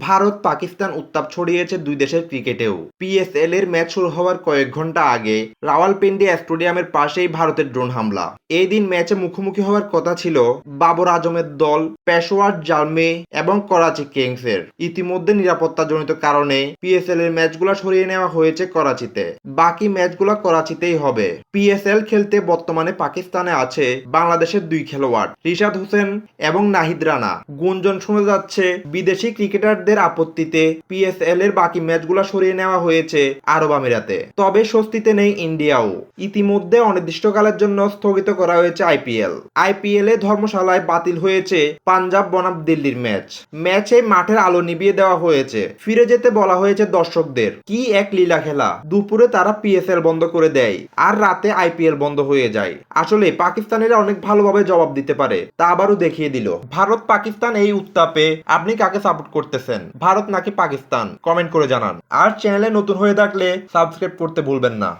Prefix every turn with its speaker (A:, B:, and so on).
A: ভারত পাকিস্তান উত্তাপ ছড়িয়েছে দুই দেশের ক্রিকেটেও। পিএসএল এর ম্যাচ শুরু হওয়ার কয়েক ঘণ্টা আগে রাওয়ালপিন্ডি স্টেডিয়ামের পাশেই ভারতের ড্রোন হামলা। এই দিন ম্যাচে মুখোমুখি হওয়ার কথা ছিল বাবর আজমের দল পেশোয়ার জালমে এবং করাচি কিংসের। ইতিমধ্যে নিরাপত্তাজনিত কারণে পিএসএল এর ম্যাচগুলো সরিয়ে নেওয়া হয়েছে করাচিতে। বাকি ম্যাচগুলো করাচিতেই হবে। পিএসএল খেলতে বর্তমানে পাকিস্তানে আছে বাংলাদেশের দুই খেলোয়াড়, রিশাদ হোসেন এবং নাহিদ রানা। গুঞ্জন শোনা যাচ্ছে, বিদেশি ক্রিকেটারদের আপত্তিতে পিএসএল এর বাকি ম্যাচগুলো সরিয়ে নেওয়া হয়েছে আরব আমিরাতে। তবে স্বস্তিতে নেই ইন্ডিয়াও। ইতিমধ্যে অনির্দিষ্টকালের জন্য স্থগিত করা হয়েছে আইপিএল আইপিএল এ ধর্মশালায় বাতিল হয়েছে পাঞ্জাব বনাম দিল্লির ম্যাচ। ম্যাচে মাঠের আলো নিভিয়ে দেওয়া হয়েছে। ফিরে যেতে বলা হয়েছে দর্শকদের। কি এক লীলা খেলা। দুপুরে তারা পিএসএল বন্ধ করে দেয় আর রাতে আইপিএল বন্ধ হয়ে যায়। আসলে পাকিস্তানিরা অনেক ভালোভাবে জবাব দিতে পারে, তা আবারও দেখিয়ে দিল। ভারত পাকিস্তান এই উত্তাপে আপনি কাকে সাপোর্ট করতেছেন? ভারত নাকি পাকিস্তান? কমেন্ট করে জানান। আর চ্যানেলে নতুন হয়ে থাকলে সাবস্ক্রাইব করতে ভুলবেন না।